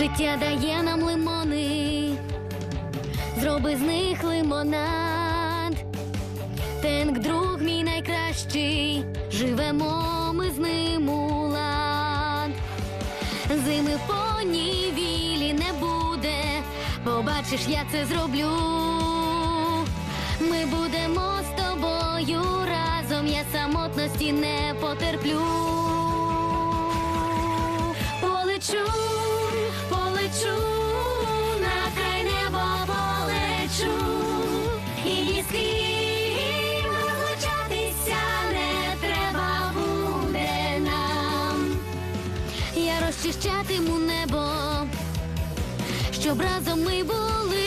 Життя дає нам лимони, зроби з них лимонад. Тенк, друг мій найкращий, живемо ми з ним у лад. Зими в понівілі не буде, побачиш, я це зроблю. Ми будемо з тобою разом, я самотності не потерплю. Щоб разом ми були,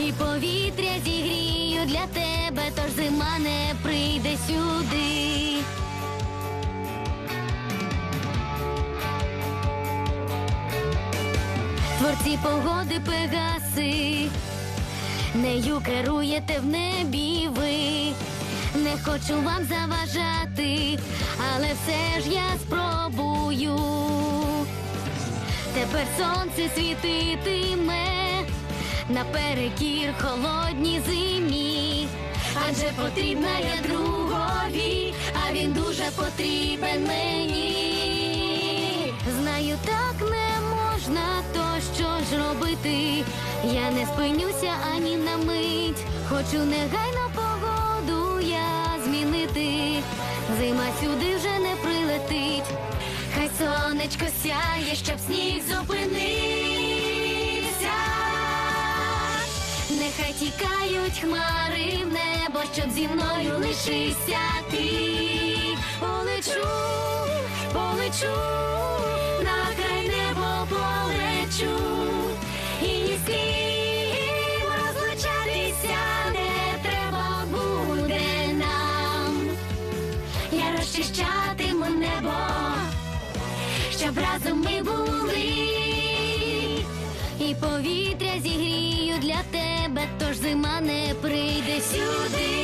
і повітря зігрію для тебе, тож зима не прийде сюди. Творці погоди пегаси, нею керуєте в небі ви. Не хочу вам заважати, але все ж я спробую. Тепер сонце світитиме наперекір холодній зимі. Адже потрібна я другові, а він дуже потрібен мені. Знаю, так не можна, то що ж робити? Я не спинюся ані на мить. Хочу негайно погоду я змінити. Зима сюди вже не прилетить. Сонечко сяє, щоб сніг зупинився. Нехай тікають хмари в небо, щоб зі мною лишився ти. Полечу, полечу, щоб разом ми були. І повітря зігрію для тебе, тож зима не прийде сюди.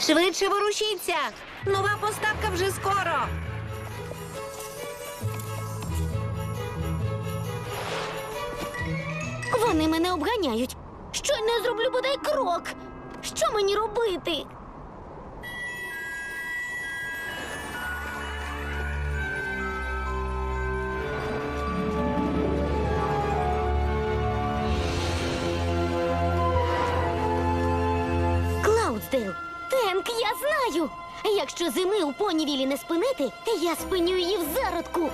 Швидше ворушіться! Нова поставка вже скоро. Вони мене обганяють. Щойно я зроблю бодай крок. Що мені робити? Клаудсдейл, Тенк, я знаю. Якщо зими у понівілі не спинити, я спиню її в зародку.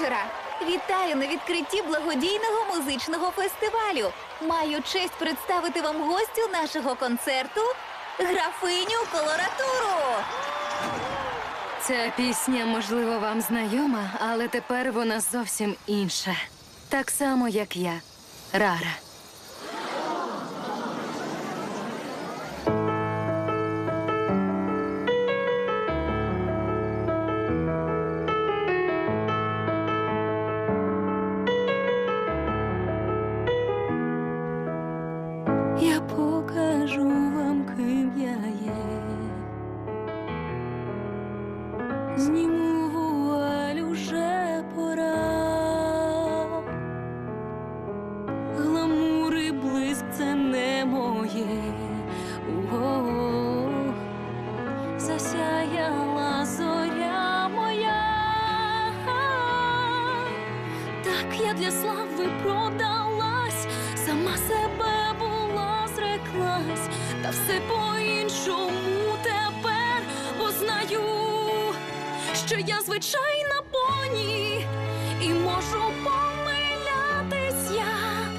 Вечора! Вітаю на відкритті благодійного музичного фестивалю. Маю честь представити вам гостю нашого концерту графиню колоратуру. Ця пісня, можливо, вам знайома, але тепер вона зовсім інша. Так само, як я, Рара. що я звичайна поні і можу помилятись я,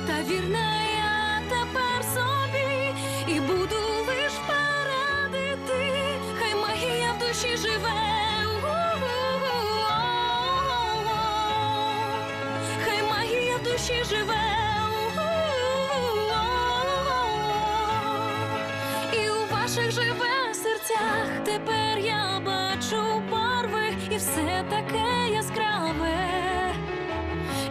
та вірна тепер собі і буду лиш передити, хай магія душі живе, хай магія душі живе. У ваших живе серцях тепер я бачу все таке яскраве.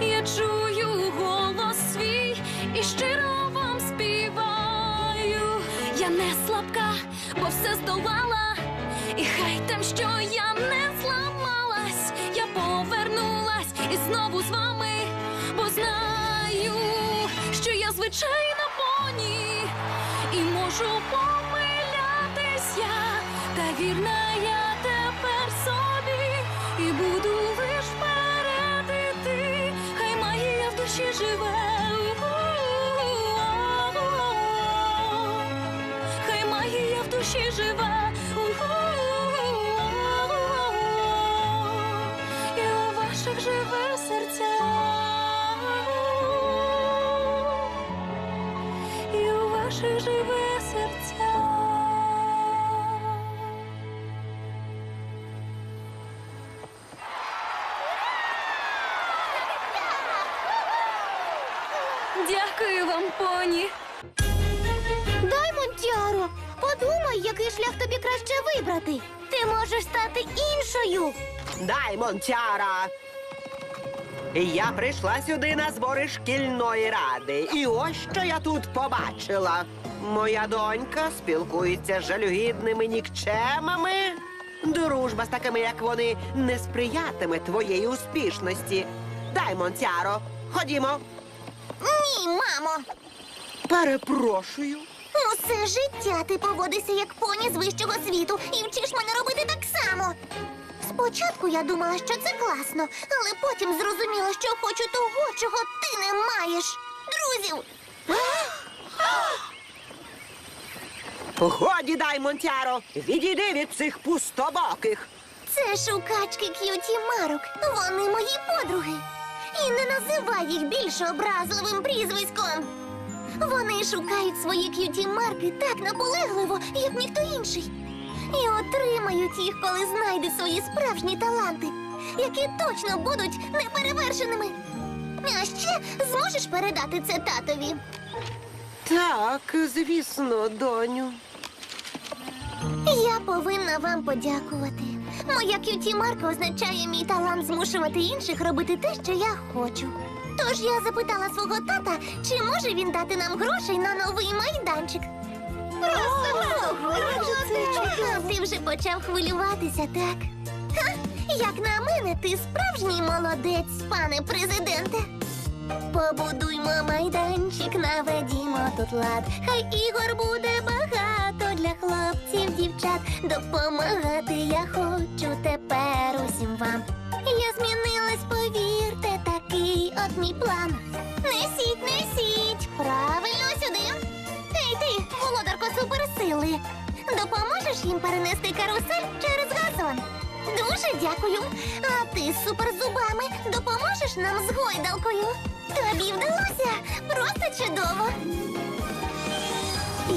Я чую голос свій і щиро вам співаю. Я не слабка, бо все здолала, і хай там, що я не зламалась, я повернулась і знову з вами, бо знаю, що я звичайна поні, і можу помилятись я, та вірна я душі живе. І у ваших живе серця. І у ваших живе серця. Дякую вам, поні. Подумай, який шлях тобі краще вибрати. Ти можеш стати іншою. Дай, Монтяра! Я прийшла сюди на збори шкільної ради. І ось що я тут побачила. Моя донька спілкується з жалюгідними нікчемами. Дружба з такими, як вони, не сприятиме твоєї успішності. Дай, Монтяро, ходімо. Ні, мамо. Перепрошую. Усе життя ти поводишся як поні з вищого світу і вчиш мене робити так само. Спочатку я думала, що це класно, але потім зрозуміла, що хочу того, чого ти не маєш. Друзів. Годі дай, Монтяро, відійди від цих пустобоких. Це шукачки к'юті марок. Вони мої подруги. І не називай їх більш образливим прізвиськом. Вони шукають свої к'юті марки так наполегливо, як ніхто інший. І отримають їх, коли знайдуть свої справжні таланти, які точно будуть неперевершеними. А ще зможеш передати це татові. Так, звісно, доню. Я повинна вам подякувати. Моя к'юті марка означає мій талант змушувати інших робити те, що я хочу. Тож я запитала свого тата, чи може він дати нам грошей на новий майданчик. А ти вже почав хвилюватися, так? Ха, як на мене, ти справжній молодець, пане президенте. Побудуймо майданчик, наведімо тут лад. Хай ігор буде багато для хлопців, дівчат. Допомагати я хочу тепер усім вам. Я змінилась, повірте, от мій план. Несіть, несіть, правильно сюди. Ей ти, володарко суперсили. Допоможеш їм перенести карусель через газон? Дуже дякую. А ти з суперзубами допоможеш нам з гойдалкою? Тобі вдалося просто чудово.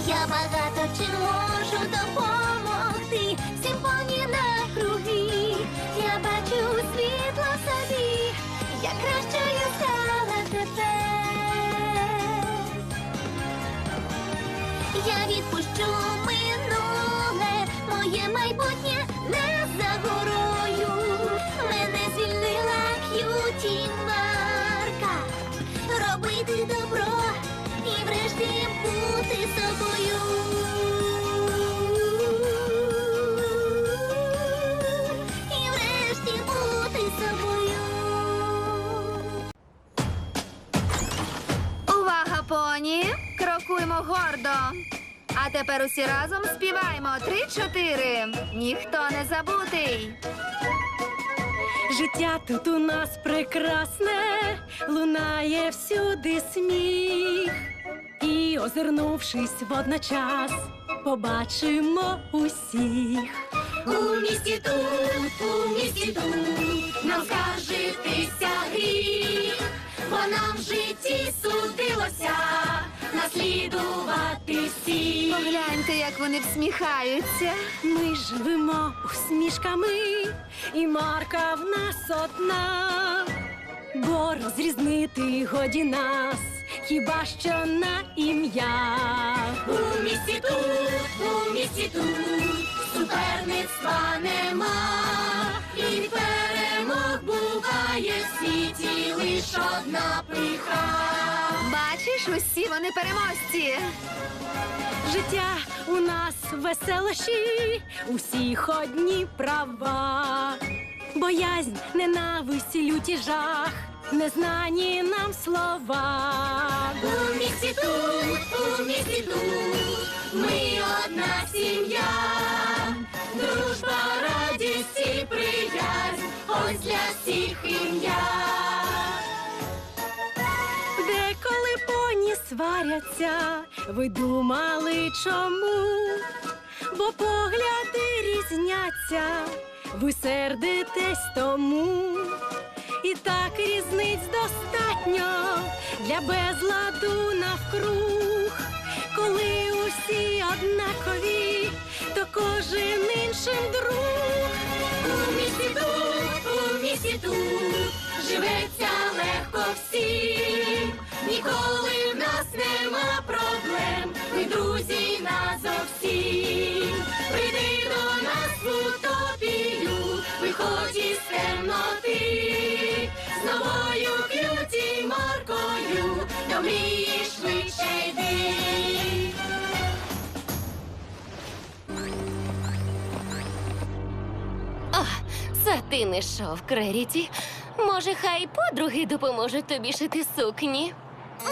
Я багато чим можу допомогти. Всім Я тепер усі разом співаємо три-чотири. Ніхто не забутий. Життя тут у нас прекрасне, лунає всюди сміх. І, озирнувшись водночас, побачимо усіх. У місті тут, у місті тут нам скаржитися гріх, бо нам в житті судилося наслідувати всіх. Погляньте, як вони всміхаються. Ми живемо усмішками, і марка в нас одна, бо розрізнити годі нас, хіба що на ім'я. У місті тут, у місті тут суперництва нема, і перемог буває в світі лиш одна пиха. Бачиш, усі вони переможці. Життя у нас веселощі, усіх одні права. Боязнь, ненависть, люті жах, незнані нам слова. У місті тут, у місті тут, ми одна сім'я, дружба, радість і приязнь, ось для всіх ім'я. Деколи поні сваряться, ви думали чому? Бо погляди різняться, ви сердитесь тому. І так різниць достатньо для безладу навкруг. Коли усі однакові, то кожен іншим друг. У місті у місті тут, живеться легко всім, ніколи в нас нема проблем, ми друзі назовсім. Прийди до нас в утопію, виходь із темноти, з новою к'юті маркою, до мрії швидше йди. Сатини шов, Креріті. Може, хай подруги допоможуть тобі шити сукні.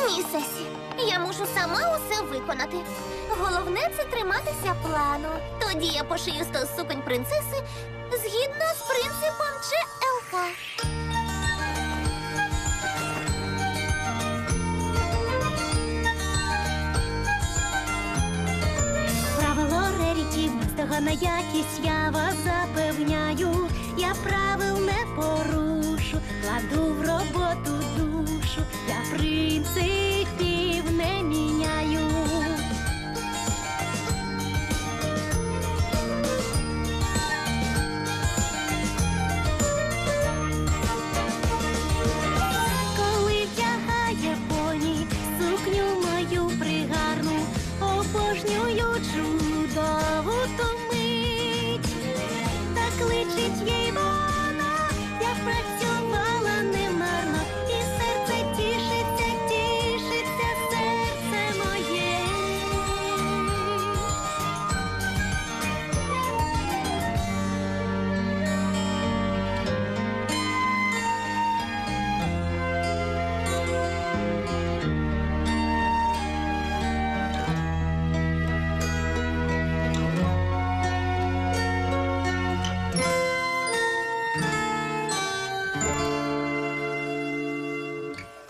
Ні, Сесі, я мушу сама усе виконати. Головне це триматися плану. Тоді я пошию сто суконь принцеси згідно з принципом ЧЛК. Реріті, на якість, я вас запевняю, я правил не порушу, кладу в роботу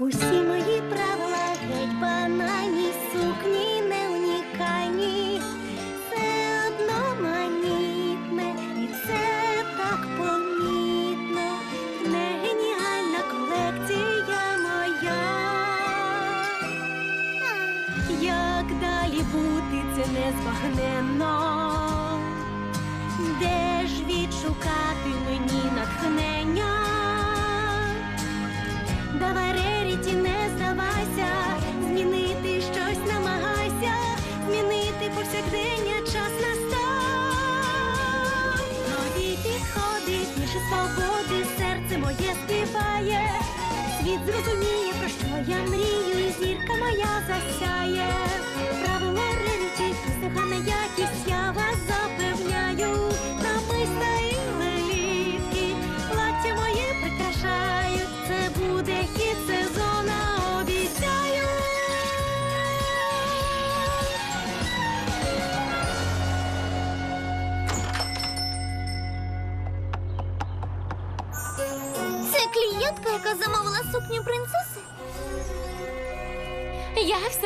Усі мої правила геть банальні, сукні не все одноманітне, і це так помітно, не геніальна колекція моя. Як далі бути, це незбагненно. Де ж відшукати Світ зрозуміє, про що я мрію, і зірка моя засяє.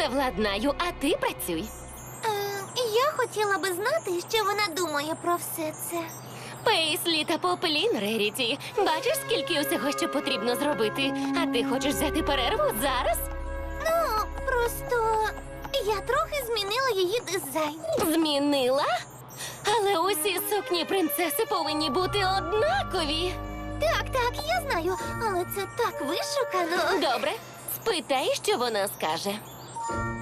Все владнаю, а ти працюй. Е, я хотіла би знати, що вона думає про все це. Пейслі та Поплін, Реріті. Бачиш, скільки усього ще потрібно зробити? А ти хочеш взяти перерву зараз? Ну, просто я трохи змінила її дизайн. Змінила? Але усі сукні принцеси повинні бути однакові. Так, так, я знаю, але це так вишукано. Добре, спитай, що вона скаже. Thank you.